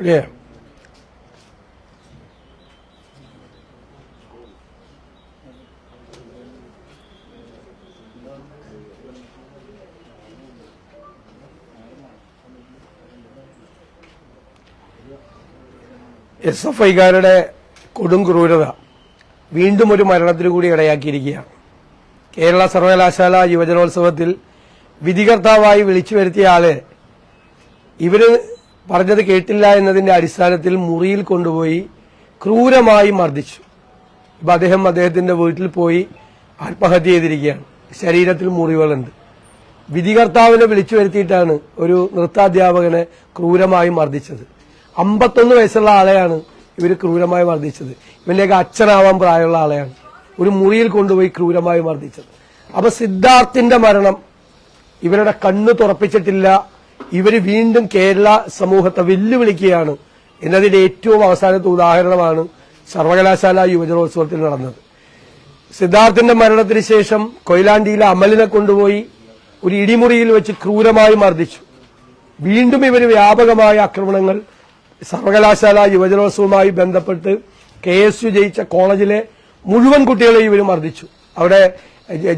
Yeah. S F ഐക്കാരുടെ കൊടും ക്രൂരത വീണ്ടും ഒരു മരണത്തിനു കൂടി ഇടയാക്കിയിരിക്കുകയാണ്. കേരള സർവകലാശാല യുവജനോത്സവത്തിൽ വിധികർത്താവായി വിളിച്ചു വരുത്തിയ ആളെ ഇവർ പറഞ്ഞത് കേട്ടില്ല എന്നതിന്റെ അടിസ്ഥാനത്തിൽ മുറിയിൽ കൊണ്ടുപോയി ക്രൂരമായി മർദ്ദിച്ചു. ഇപ്പൊ അദ്ദേഹം അദ്ദേഹത്തിന്റെ വീട്ടിൽ പോയി ആത്മഹത്യ ചെയ്തിരിക്കുകയാണ്. ശരീരത്തിൽ മുറിവുകളുണ്ട് വിധികർത്താവിനെ വിളിച്ചു വരുത്തിയിട്ടാണ് ഒരു നൃത്താധ്യാപകനെ ക്രൂരമായി മർദ്ദിച്ചത്. അമ്പത്തൊന്ന് വയസ്സുള്ള ആളെയാണ് ഇവർ ക്രൂരമായി മർദ്ദിച്ചത്. ഇവന്റെയൊക്കെ അച്ഛനാവാൻ പ്രായമുള്ള ആളെയാണ്. ഒരു മുറിയിൽ കൊണ്ടുപോയി ക്രൂരമായി മർദ്ദിച്ചത്. അപ്പൊ സിദ്ധാർത്ഥിന്റെ മരണം ഇവരുടെ കണ്ണ് തുറപ്പിച്ചിട്ടില്ല. ഇവർ വീണ്ടും കേരള സമൂഹത്തെ വെല്ലുവിളിക്കുകയാണ്. എന്നതിന്റെ ഏറ്റവും അവസാനത്തെ ഉദാഹരണമാണ് സർവകലാശാല യുവജനോത്സവത്തിൽ നടന്നത്. സിദ്ധാർത്ഥിന്റെ മരണത്തിന് ശേഷം കൊയിലാണ്ടിയിലെ അമലിനെ കൊണ്ടുപോയി ഒരു ഇടിമുറിയിൽ വെച്ച് ക്രൂരമായി മർദ്ദിച്ചു. വീണ്ടും ഇവർ വ്യാപകമായ ആക്രമണങ്ങൾ സർവകലാശാല യുവജനോത്സവവുമായി ബന്ധപ്പെട്ട് കെ എസ് യു ജയിച്ച കോളേജിലെ മുഴുവൻ കുട്ടികളെയും ഇവർ മർദ്ദിച്ചു. അവിടെ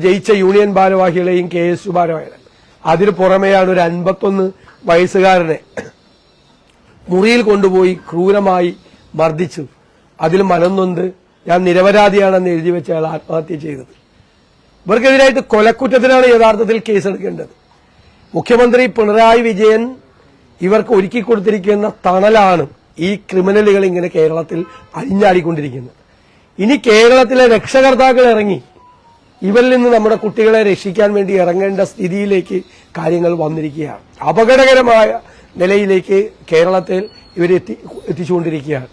ജയിച്ച യൂണിയൻ ഭാരവാഹികളെയും കെ എസ് യു ഭാരവാഹികളെ. അതിന് പുറമെയാണ് ഒരു അൻപത്തൊന്ന് വയസ്സുകാരനെ മുറിയിൽ കൊണ്ടുപോയി ക്രൂരമായി മർദ്ദിച്ചു. അതിൽ മനംനൊന്ത് ഞാൻ നിരപരാധിയാണെന്ന് എഴുതി വെച്ച അയാൾ ആത്മഹത്യ ചെയ്തത്. ഇവർക്കെതിരായിട്ട് കൊലക്കുറ്റത്തിനാണ് യഥാർത്ഥത്തിൽ കേസെടുക്കേണ്ടത്. മുഖ്യമന്ത്രി പിണറായി വിജയൻ ഇവർക്ക് ഒരുക്കി കൊടുത്തിരിക്കുന്ന തണലാണ് ഈ ക്രിമിനലുകൾ ഇങ്ങനെ കേരളത്തിൽ അഴിഞ്ഞാടിക്കൊണ്ടിരിക്കുന്നത് ഇനി കേരളത്തിലെ രക്ഷകർത്താക്കൾ ഇറങ്ങി ഇവരിൽ നിന്ന് നമ്മുടെ കുട്ടികളെ രക്ഷിക്കാൻ വേണ്ടി ഇറങ്ങേണ്ട സ്ഥിതിയിലേക്ക് കാര്യങ്ങൾ വന്നിരിക്കുകയാണ്. അപകടകരമായ നിലയിലേക്ക് കേരളത്തിൽ ഇവരെത്തി എത്തിച്ചുകൊണ്ടിരിക്കുകയാണ്.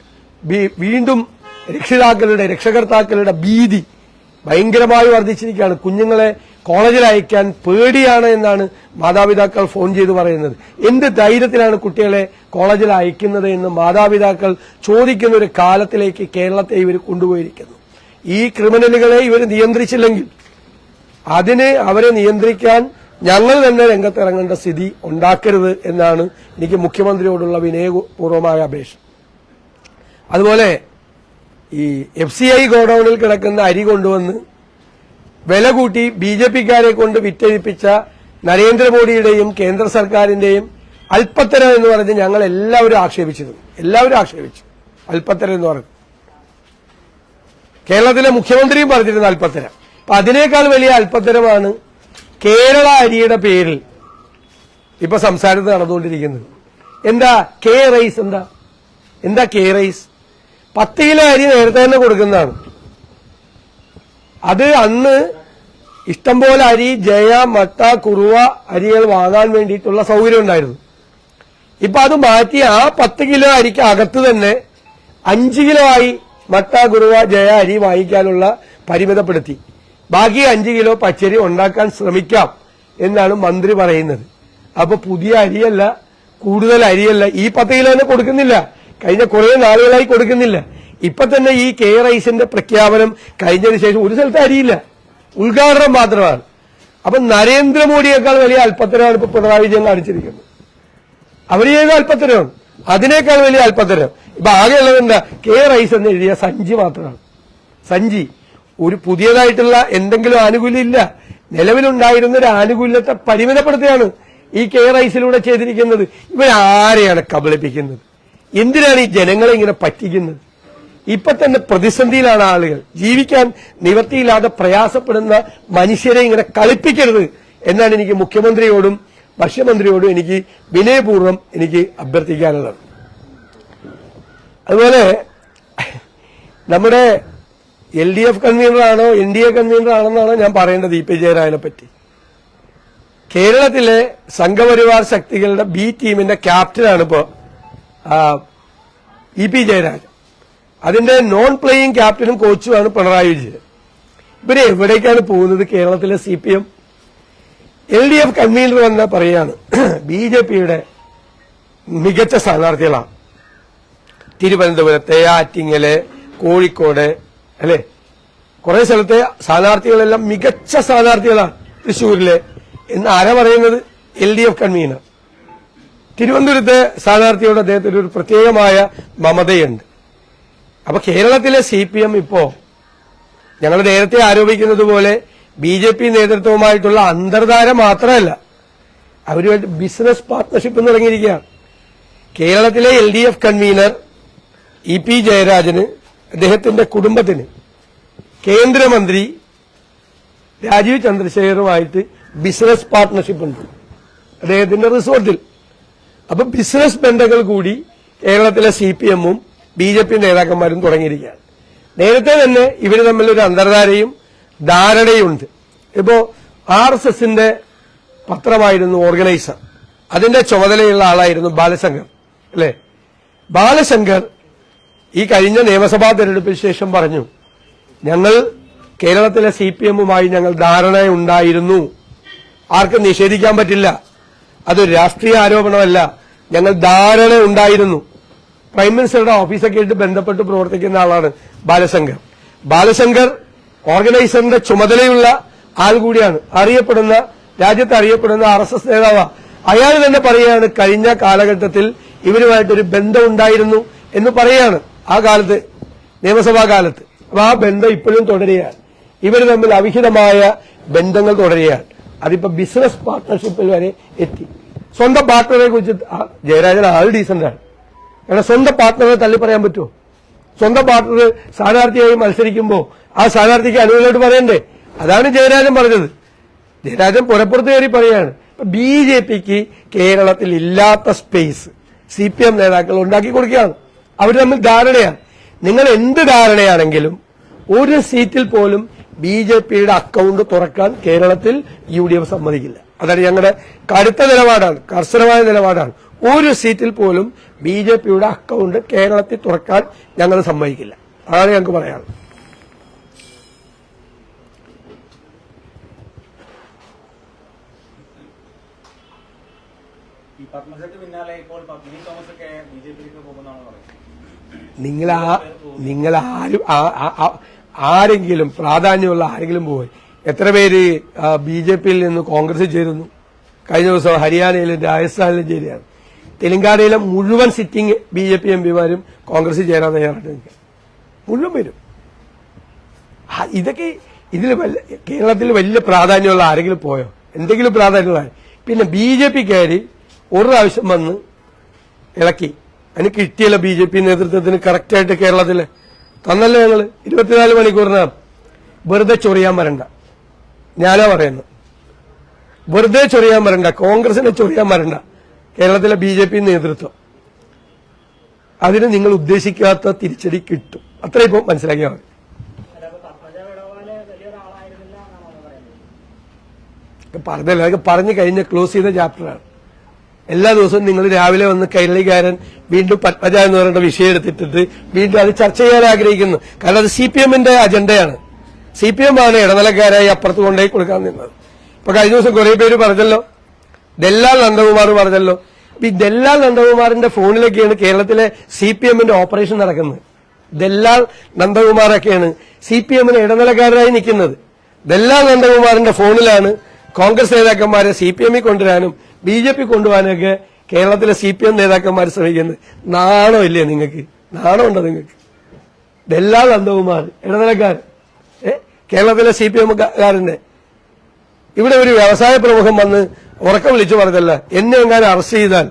വീണ്ടും രക്ഷിതാക്കളുടെ രക്ഷകർത്താക്കളുടെ ഭീതി ഭയങ്കരമായി വർദ്ധിച്ചിരിക്കുകയാണ്. കുഞ്ഞുങ്ങളെ കോളേജിൽ അയക്കാൻ പേടിയാണ് എന്നാണ് മാതാപിതാക്കൾ ഫോൺ ചെയ്ത് പറയുന്നത്. എന്ത് ധൈര്യത്തിലാണ് കുട്ടികളെ കോളേജിൽ അയക്കുന്നത് എന്ന് മാതാപിതാക്കൾ ചോദിക്കുന്ന ഒരു കാലത്തിലേക്ക് കേരളത്തെ ഇവർ കൊണ്ടുപോയിരിക്കുന്നു. ഈ ക്രിമിനലുകളെ ഇവർ നിയന്ത്രിച്ചില്ലെങ്കിൽ അതിനെ അവരെ നിയന്ത്രിക്കാൻ ഞങ്ങൾ തന്നെ രംഗത്തിറങ്ങേണ്ട സ്ഥിതി ഉണ്ടാക്കരുത് എന്നാണ് എനിക്ക് മുഖ്യമന്ത്രിയോടുള്ള വിനയപൂർവമായ അപേക്ഷ. അതുപോലെ ഈ എഫ് സി ഐ ഗോഡൌണിൽ കിടക്കുന്ന അരി കൊണ്ടുവന്ന് വില കൂട്ടി ബി ജെ പിക്കാരെ കൊണ്ട് വിറ്റഴിപ്പിച്ച നരേന്ദ്രമോദിയുടെയും കേന്ദ്ര സർക്കാരിന്റെയും അല്പത്തരം എന്ന് പറഞ്ഞ് ഞങ്ങൾ എല്ലാവരും ആക്ഷേപിച്ചിരുന്നു എല്ലാവരും ആക്ഷേപിച്ചു. അല്പത്തരം എന്ന് പറഞ്ഞു. കേരളത്തിലെ മുഖ്യമന്ത്രിയും പറഞ്ഞിരുന്നു അല്പത്തരം അപ്പൊ അതിനേക്കാൾ വലിയ അല്പത്തരമാണ് കേരള അരിയുടെ പേരിൽ ഇപ്പൊ സംസാരത്ത് നടന്നുകൊണ്ടിരിക്കുന്നത്. എന്താ കെ റൈസ് എന്താ? എന്താ കെ റൈസ്? പത്ത് കിലോ അരി നേരത്തെ തന്നെ കൊടുക്കുന്നതാണ്. അത് അന്ന് ഇഷ്ടംപോലെ അരി ജയ മട്ട കുറുവ അരികൾ വാങ്ങാൻ വേണ്ടിയിട്ടുള്ള സൗകര്യം ഉണ്ടായിരുന്നു. ഇപ്പൊ അത് മാറ്റി ആ പത്ത് കിലോ അരിക്ക് അകത്ത് തന്നെ അഞ്ച് കിലോ ആയി മട്ട കുറുവ ജയ അരി വാങ്ങിക്കാനുള്ള പരിമിതപ്പെടുത്തി. ബാക്കി അഞ്ച് കിലോ പച്ചരി ഉണ്ടാക്കാൻ ശ്രമിക്കാം എന്നാണ് മന്ത്രി പറയുന്നത്. അപ്പൊ പുതിയ അരിയല്ല കൂടുതൽ അരിയല്ല ഈ പത്ത് കിലോ തന്നെ കൊടുക്കുന്നില്ല. കഴിഞ്ഞ കുറെ നാളുകളായി കൊടുക്കുന്നില്ല. ഇപ്പൊ തന്നെ ഈ കെ റൈസിന്റെ പ്രഖ്യാപനം കഴിഞ്ഞതിന് ശേഷം ഒരു സ്ഥലത്ത് അരിയില്ല. ഉദ്ഘാടനം മാത്രമാണ്. അപ്പൊ നരേന്ദ്രമോദിയേക്കാൾ വലിയ അല്പത്തരമാണ് ഇപ്പൊ പിണറായി വിജയൻ കാണിച്ചിരിക്കുന്നത്. അവർ ചെയ്ത അല്പത്തരമാണ്. അതിനേക്കാൾ വലിയ അല്പത്തരം. ഇപ്പൊ ആകെയുള്ളത് എന്താ? കെ റൈസ് എന്ന് എഴുതിയ സഞ്ചി മാത്രമാണ്. സഞ്ചി. ഒരു പുതിയതായിട്ടുള്ള എന്തെങ്കിലും ആനുകൂല്യം ഇല്ല. നിലവിലുണ്ടായിരുന്ന ഒരു ആനുകൂല്യത്തെ പരിമിതപ്പെടുത്തുകയാണ് ഈ കെ റൈസിലൂടെ ചെയ്തിരിക്കുന്നത്. ഇവരാരെയാണ് കബളിപ്പിക്കുന്നത്? എന്തിനാണ് ഈ ജനങ്ങളെ ഇങ്ങനെ പറ്റിക്കുന്നത്? ഇപ്പൊ തന്നെ പ്രതിസന്ധിയിലാണ് ആളുകൾ. ജീവിക്കാൻ നിവൃത്തിയില്ലാതെ പ്രയാസപ്പെടുന്ന മനുഷ്യരെ ഇങ്ങനെ കളിപ്പിക്കരുത് എന്നാണ് എനിക്ക് മുഖ്യമന്ത്രിയോടും ഭക്ഷ്യമന്ത്രിയോടും എനിക്ക് വിനയപൂർവം എനിക്ക് അഭ്യർത്ഥിക്കാനുള്ളത്. അതുപോലെ നമ്മുടെ എൽ ഡി എഫ് കൺവീനറാണോ എൻ ഡി എ കൺവീനറാണെന്നാണോ ഞാൻ പറയേണ്ടത് ഇ പി ജയരാജനെ പറ്റി. കേരളത്തിലെ സംഘപരിവാർ ശക്തികളുടെ ബി ടീമിന്റെ ക്യാപ്റ്റനാണ് ഇപ്പോ ആ, ഇ പി ജയരാജൻ. അതിന്റെ നോൺ പ്ലേയിങ് ക്യാപ്റ്റനും കോച്ചുമാണ് പിണറായി വിജയൻ. ഇവർ എവിടേക്കാണ് പോകുന്നത്? കേരളത്തിലെ C P M L D F convener എന്ന് പറയാണ് ബി ജെ പിയുടെ മികച്ച സ്ഥാനാർത്ഥികളാണ്. തിരുവനന്തപുരത്തെ ആറ്റിങ്ങൽ കോഴിക്കോട് അല്ലെ? കുറെ സ്ഥലത്തെ സ്ഥാനാർത്ഥികളെല്ലാം മികച്ച സ്ഥാനാർത്ഥികളാണ് തൃശ്ശൂരിലെ. എന്ന് ആരാ പറയുന്നത്? L D F convener. തിരുവനന്തപുരത്തെ സ്ഥാനാർത്ഥിയോട് അദ്ദേഹത്തിന് ഒരു പ്രത്യേകമായ മമതയുണ്ട്. അപ്പൊ കേരളത്തിലെ സി പി എം ഇപ്പോ ഞങ്ങൾ നേരത്തെ ആരോപിക്കുന്നത് പോലെ ബി ജെ പി നേതൃത്വവുമായിട്ടുള്ള അന്തർധാര മാത്രമല്ല അവരുമായിട്ട് ബിസിനസ് പാർട്ട്ണർഷിപ്പ് തുടങ്ങിയിരിക്കുകയാണ്. കേരളത്തിലെ L D F convener E P ജയരാജന് അദ്ദേഹത്തിന്റെ കുടുംബത്തിന് കേന്ദ്രമന്ത്രി രാജീവ് ചന്ദ്രശേഖറുമായിട്ട് ബിസിനസ് പാർട്ട്ണർഷിപ്പ് ഉണ്ട്. അദ്ദേഹത്തിന്റെ റിസോർട്ടിൽ അപ്പൊ ബിസിനസ് ബന്ധങ്ങൾ കൂടി കേരളത്തിലെ സി പി എമ്മും ബി ജെ പി നേതാക്കന്മാരും തുടങ്ങിയിരിക്കുകയാണ്. നേരത്തെ തന്നെ ഇവർ തമ്മിലൊരു അന്തർധാരയും ധാരണയുണ്ട്. ഇപ്പോ ആർ എസ് എസിന്റെ പത്രമായിരുന്നു ഓർഗനൈസർ. അതിന്റെ ചുമതലയുള്ള ആളായിരുന്നു ബാലശങ്കർ അല്ലെ? ബാലശങ്കർ ഈ കഴിഞ്ഞ നിയമസഭാ തെരഞ്ഞെടുപ്പിന് ശേഷം പറഞ്ഞു ഞങ്ങൾ കേരളത്തിലെ സി പി എമ്മുമായി ഞങ്ങൾ ധാരണയുണ്ടായിരുന്നു. ആർക്കും നിഷേധിക്കാൻ പറ്റില്ല. അതൊരു രാഷ്ട്രീയ ആരോപണമല്ല. ഞങ്ങൾ ധാരണ ഉണ്ടായിരുന്നു. പ്രൈം മിനിസ്റ്ററുടെ ഓഫീസൊക്കെ ആയിട്ട് ബന്ധപ്പെട്ട് പ്രവർത്തിക്കുന്ന ആളാണ് ബാലശങ്കർ. ബാലശങ്കർ ഓർഗനൈസറിന്റെ ചുമതലയുള്ള ആൾ കൂടിയാണ്. അറിയപ്പെടുന്ന രാജ്യത്ത് അറിയപ്പെടുന്ന ആർ എസ് എസ് അയാൾ തന്നെ പറയുകയാണ് കഴിഞ്ഞ കാലഘട്ടത്തിൽ ഇവരുമായിട്ടൊരു ബന്ധം ഉണ്ടായിരുന്നു എന്ന് പറയാണ് ആ കാലത്ത് നിയമസഭാ കാലത്ത്. അപ്പൊ ആ ബന്ധം ഇപ്പോഴും തുടരുകയാണ്. ഇവർ തമ്മിൽ അവിഹിതമായ ബന്ധങ്ങൾ തുടരുകയാണ്. അതിപ്പോ ബിസിനസ് പാർട്ട്ണർഷിപ്പിൽ വരെ എത്തി. സ്വന്തം പാർട്ട്ണറെ കുറിച്ച് ജയരാജൻ ആൾ ഡീസന്റ് ആണ്. കാരണം സ്വന്തം പാർട്ട്ണറെ തള്ളി പറയാൻ പറ്റുമോ സ്വന്തം പാർട്ട്ണർ സ്ഥാനാർത്ഥിയായി മത്സരിക്കുമ്പോൾ ആ സ്ഥാനാർത്ഥിക്ക് അനുകൂലമായിട്ട് പറയണ്ടേ? അതാണ് ജയരാജൻ പറഞ്ഞത്. ജയരാജൻ പുറപ്പുറത്ത് കയറി പറയാണ് ബി ജെ പിക്ക് കേരളത്തിൽ ഇല്ലാത്ത സ്പേസ് സി പി എം നേതാക്കൾ ഉണ്ടാക്കി കൊടുക്കുകയാണ്. അവർ തമ്മിൽ ധാരണയാണ്. നിങ്ങൾ എന്ത് ധാരണയാണെങ്കിലും ഒരു സീറ്റിൽ പോലും ബി ജെ പിയുടെ അക്കൗണ്ട് തുറക്കാൻ കേരളത്തിൽ യു ഡി എഫ് സമ്മതിക്കില്ല. അതാണ് ഞങ്ങളുടെ കടുത്ത നിലപാടാണ് കർശനമായ നിലപാടാണ്. ഒരു സീറ്റിൽ പോലും ബി ജെ പിയുടെ അക്കൗണ്ട് കേരളത്തിൽ തുറക്കാൻ ഞങ്ങൾ സമ്മതിക്കില്ല. അതാണ് ഞങ്ങൾക്ക് പറയാനുള്ളത്. നിങ്ങൾ ആ നിങ്ങൾ ആരും ആരെങ്കിലും പ്രാധാന്യമുള്ള ആരെങ്കിലും പോയി. എത്ര പേര് ബി ജെ പിയിൽ നിന്ന് കോൺഗ്രസ് ചേരുന്നു? കഴിഞ്ഞ ദിവസം ഹരിയാനയിലും രാജസ്ഥാനിലും ചേരുകയാണ്. തെലങ്കാനയിലെ മുഴുവൻ sitting B J P M പിമാരും Congress ചേരാൻ തയ്യാറായിട്ട് നിൽക്കുക മുഴുവൻ ആ, ഇതൊക്കെ ഇതിൽ കേരളത്തിൽ വലിയ പ്രാധാന്യമുള്ള ആരെങ്കിലും പോയോ? എന്തെങ്കിലും പ്രാധാന്യമുള്ള പിന്നെ ബി ജെ പിക്കാര് ഒരു പ്രാവശ്യം വന്ന് ഇളക്കി. അതിന് കിട്ടിയല്ലോ ബി ജെ പി നേതൃത്വത്തിന് കറക്റ്റായിട്ട് കേരളത്തിൽ തന്നല്ലോ ഞങ്ങൾ ഇരുപത്തിനാല് മണിക്കൂറിന് വെറുതെ ചൊറിയാൻ വരണ്ട. ഞാനാ പറയുന്നു വെറുതെ ചൊറിയാൻ വരണ്ട. കോൺഗ്രസിനെ ചൊറിയാൻ വരണ്ട. കേരളത്തിലെ ബി ജെ പി നേതൃത്വം. അതിന് നിങ്ങൾ ഉദ്ദേശിക്കാത്ത തിരിച്ചടി കിട്ടും. അത്ര ഇപ്പോൾ മനസ്സിലാക്കിയാൽ മതി. പറഞ്ഞല്ലോ അതൊക്കെ പറഞ്ഞു കഴിഞ്ഞ ക്ലോസ് ചെയ്ത ചാപ്റ്ററാണ് എല്ലാ ദിവസവും നിങ്ങൾ രാവിലെ വന്ന് കൈരളിക്കാരൻ വീണ്ടും പത്മജ എന്ന് പറയുന്ന വിഷയം എടുത്തിട്ടിട്ട് വീണ്ടും അത് ചർച്ച ചെയ്യാൻ ആഗ്രഹിക്കുന്നു. കാരണം അത് സി പി എമ്മിന്റെ അജണ്ടയാണ്. സി പി എം ആണ് ഇടനിലക്കാരായി അപ്പുറത്ത് കൊണ്ടുപോയി കൊടുക്കാൻ നിന്നത്. ഇപ്പൊ കഴിഞ്ഞ ദിവസം കുറെ പേര് പറഞ്ഞല്ലോ. ദല്ലാൽ നന്ദകുമാർ പറഞ്ഞല്ലോ. ഈ ദല്ലാൽ നന്ദകുമാറിന്റെ ഫോണിലൊക്കെയാണ് കേരളത്തിലെ സി പി എമ്മിന്റെ ഓപ്പറേഷൻ നടക്കുന്നത്. ദല്ലാൽ നന്ദകുമാറൊക്കെയാണ് സി പി എമ്മിന് ഇടനിലക്കാരായി നിൽക്കുന്നത്. ദല്ലാൽ നന്ദകുമാറിന്റെ ഫോണിലാണ് കോൺഗ്രസ് നേതാക്കന്മാരെ സി പി എമ്മിൽ കൊണ്ടുവരാനും ബി ജെ പി കൊണ്ടുപോകാനൊക്കെ കേരളത്തിലെ സി പി എം നേതാക്കന്മാർ ശ്രമിക്കുന്നത്. നാണോ ഇല്ലേ നിങ്ങൾക്ക്? നാണമുണ്ടോ നിങ്ങൾക്ക്? ഇതെല്ലാ നന്ദകുമാർ ഇടനിലക്കാർ കേരളത്തിലെ സി പി എമ്മുകാരന്റെ ഇവിടെ ഒരു വ്യവസായ പ്രമുഖം വന്ന് ഉറക്കം വിളിച്ചു പറഞ്ഞല്ല എന്നെ എങ്ങാനും അറസ്റ്റ് ചെയ്താൽ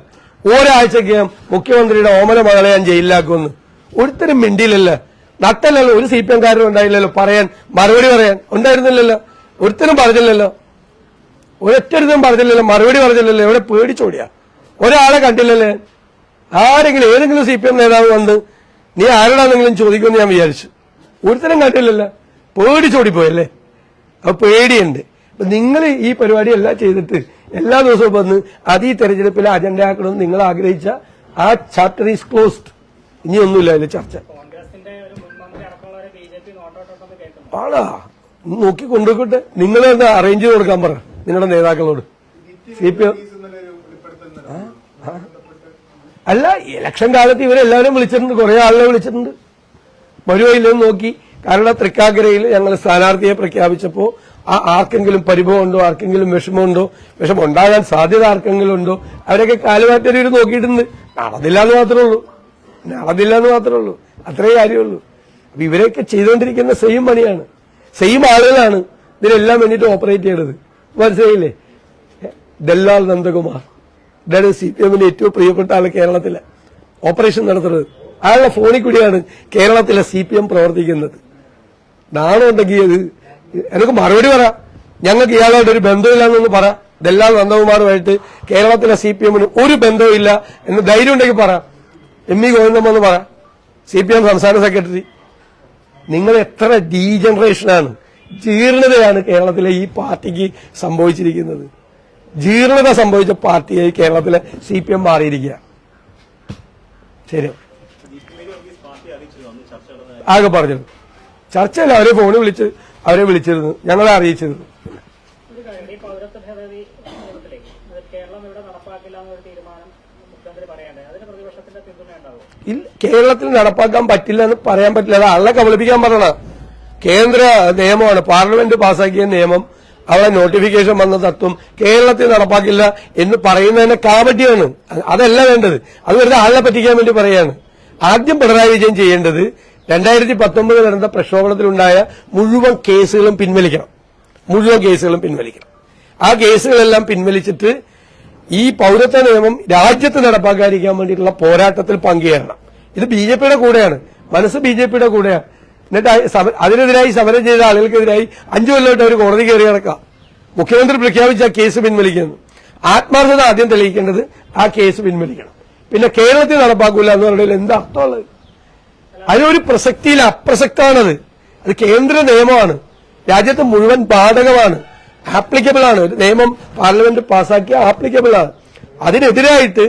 ഒരാഴ്ചക്കകം മുഖ്യമന്ത്രിയുടെ ഓമന മകളെ ഞാൻ ജയിലിലാക്കുമെന്ന്. ഒരുത്തരും മിണ്ടിയില്ലല്ല. നട്ടല്ലല്ലോ ഒരു സി പി എംകാരനും ഉണ്ടായില്ലല്ലോ പറയാൻ. മറുപടി പറയാൻ. ഉണ്ടായിരുന്നില്ലല്ലോ. ഒരുത്തരും പറഞ്ഞില്ലല്ലോ. ഒരൊറ്റൊരുത്തും പറഞ്ഞില്ലല്ലോ മറുപടി പറഞ്ഞില്ലല്ലോ എവിടെ പേടിച്ചോടിയാ? ഒരാളെ കണ്ടില്ലല്ലേ? ആരെങ്കിലും ഏതെങ്കിലും സി പി എം നേതാവ് വന്ന് നീ ആരോടാണെങ്കിലും ചോദിക്കുമെന്ന് ഞാൻ വിചാരിച്ചു. ഒരുത്തരം കണ്ടില്ലല്ലോ. പേടിച്ചോടിപ്പോയല്ലേ? അപ്പൊ പേടിയുണ്ട്. അപ്പൊ നിങ്ങൾ ഈ പരിപാടി എല്ലാം ചെയ്തിട്ട് എല്ലാ ദിവസവും വന്ന് അത് ഈ തെരഞ്ഞെടുപ്പിലെ അജണ്ട ആക്കണമെന്ന് നിങ്ങൾ ആഗ്രഹിച്ച ആ ചാപ്റ്റർ ഈസ് ക്ലോസ്ഡ് ഇനി ഒന്നുമില്ല അതിൽ ചർച്ച ആളാ നോക്കി കൊണ്ടുപോയിക്കോട്ടെ. നിങ്ങൾ തന്നെ അറേഞ്ച് ചെയ്ത് കൊടുക്കാൻ പറ. നിങ്ങളുടെ നേതാക്കളോട്? C P M? അല്ല ഇലക്ഷൻ കാലത്ത് ഇവരെല്ലാവരും വിളിച്ചിട്ടുണ്ട്. കുറെ ആളുകളെ വിളിച്ചിട്ടുണ്ട്. വരുമോ നോക്കി. കാരണം തൃക്കാക്കരയിൽ ഞങ്ങൾ സ്ഥാനാർത്ഥിയെ പ്രഖ്യാപിച്ചപ്പോൾ ആ ആർക്കെങ്കിലും പരിഭവമുണ്ടോ ആർക്കെങ്കിലും വിഷമമുണ്ടോ വിഷമം ഉണ്ടാകാൻ സാധ്യത ആർക്കെങ്കിലും ഉണ്ടോ? അവരൊക്കെ കാലുമാറ്റൊരു നോക്കിയിട്ടുണ്ട്. നടന്നില്ല എന്ന് മാത്രമേ ഉള്ളൂ. നടന്നില്ല എന്ന് മാത്രമേ ഉള്ളൂ. അത്രേ കാര്യമുള്ളൂ. അപ്പൊ ഇവരൊക്കെ ചെയ്തുകൊണ്ടിരിക്കുന്ന സെയിം പണിയാണ്. സെയിം ആളുകളാണ് ഇതിനെല്ലാം വേണ്ടിയിട്ട് ഓപ്പറേറ്റ് ചെയ്യണത്. മനസ്സിലായില്ലേ? ദല്ലാൽ നന്ദകുമാർ. ഇതാണ് സി പി എമ്മിന്റെ ഏറ്റവും പ്രിയപ്പെട്ട ആൾ കേരളത്തിലെ. ഓപ്പറേഷൻ നടത്തുന്നത്. അയാളുടെ ഫോണിൽ കൂടിയാണ് കേരളത്തിലെ സി പി എം പ്രവർത്തിക്കുന്നത്. നാണുണ്ടെങ്കിൽ അത് എനിക്ക് മറുപടി പറ. ഞങ്ങൾക്ക് ഇയാളോട് ഒരു ബന്ധമില്ലാന്നൊന്ന് പറ. ദല്ലാൽ നന്ദകുമാറുമായിട്ട് കേരളത്തിലെ സി പി എമ്മിന് ഒരു ബന്ധവുമില്ല എന്ന് ധൈര്യം ഉണ്ടെങ്കിൽ പറ. എം ഇ ഗോവിന്ദമ്മെന്ന് പറ. സി പി എം സംസ്ഥാന സെക്രട്ടറി നിങ്ങൾ എത്ര ഡീജനറേഷനാണ്? ജീർണതയാണ് കേരളത്തിലെ ഈ പാർട്ടിക്ക് സംഭവിച്ചിരിക്കുന്നത്. ജീർണത സംഭവിച്ച പാർട്ടിയായി കേരളത്തിലെ സി പി എം മാറിയിരിക്കുക ശരി. ആകെ പറഞ്ഞിരുന്നു ചർച്ചയിൽ അവരെ ഫോണിൽ വിളിച്ച് അവരെ വിളിച്ചിരുന്നു. ഞങ്ങളെ അറിയിച്ചിരുന്നു. കേരളത്തിൽ നടപ്പാക്കാൻ പറ്റില്ല എന്ന് പറയാൻ പറ്റില്ല. അത് ആളെ കബളിപ്പിക്കാൻ പറഞ്ഞ കേന്ദ്ര നിയമമാണ്. പാർലമെന്റ് പാസാക്കിയ നിയമം അവിടെ നോട്ടിഫിക്കേഷൻ വന്ന തത്വം കേരളത്തിൽ നടപ്പാക്കില്ല എന്ന് പറയുന്നതിനെ കാപട്യമാണ് അതല്ല വേണ്ടത്. അത് വെറുതെ ആളെ പറ്റിക്കാൻ വേണ്ടി പറയാണ്. ആദ്യം പിണറായി വിജയൻ ചെയ്യേണ്ടത് രണ്ടായിരത്തി പത്തൊമ്പത് നടന്ന പ്രക്ഷോഭണത്തിലുണ്ടായ മുഴുവൻ കേസുകളും പിൻവലിക്കണം. മുഴുവൻ കേസുകളും പിൻവലിക്കണം. ആ കേസുകളെല്ലാം പിൻവലിച്ചിട്ട് ഈ പൗരത്വ നിയമം രാജ്യത്ത് നടപ്പാക്കാതിരിക്കാൻ വേണ്ടിയിട്ടുള്ള പോരാട്ടത്തിൽ പങ്കുചേരണം ഇത് ബി കൂടെയാണ്. മനസ്സ് ബി കൂടെയാണ്. എന്നിട്ട് അതിനെതിരായി സമരം ചെയ്ത ആളുകൾക്കെതിരായി അഞ്ചു കൊല്ലമായിട്ട് അവർ കോടതി കയറി കിടക്കാം മുഖ്യമന്ത്രി പ്രഖ്യാപിച്ച കേസ് പിൻവലിക്കുന്നു. ആത്മാർത്ഥത ആദ്യം തെളിയിക്കേണ്ടത് ആ കേസ് പിൻവലിക്കണം. പിന്നെ കേരളത്തിൽ നടപ്പാക്കൂല എന്ന് പറയുന്നതിൽ എന്താ അർത്ഥമുള്ളത്? അതിനൊരു പ്രസക്തിയിൽ അപ്രസക്തമാണത് അത് കേന്ദ്ര നിയമമാണ്. രാജ്യത്ത് മുഴുവൻ ബാധകമാണ്. ആപ്ലിക്കബിൾ ആണ്. ഒരു നിയമം പാർലമെന്റ് പാസാക്കിയ ആപ്ലിക്കബിൾ ആണ്. അതിനെതിരായിട്ട്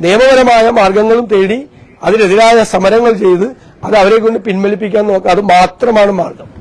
നിയമപരമായ മാർഗങ്ങളും തേടി അതിനെതിരായ സമരങ്ങൾ ചെയ്ത് അത് അവരെ കൊണ്ട് പിൻവലിപ്പിക്കാൻ നോക്കുക. അത് മാത്രമാണ് മാർഗം.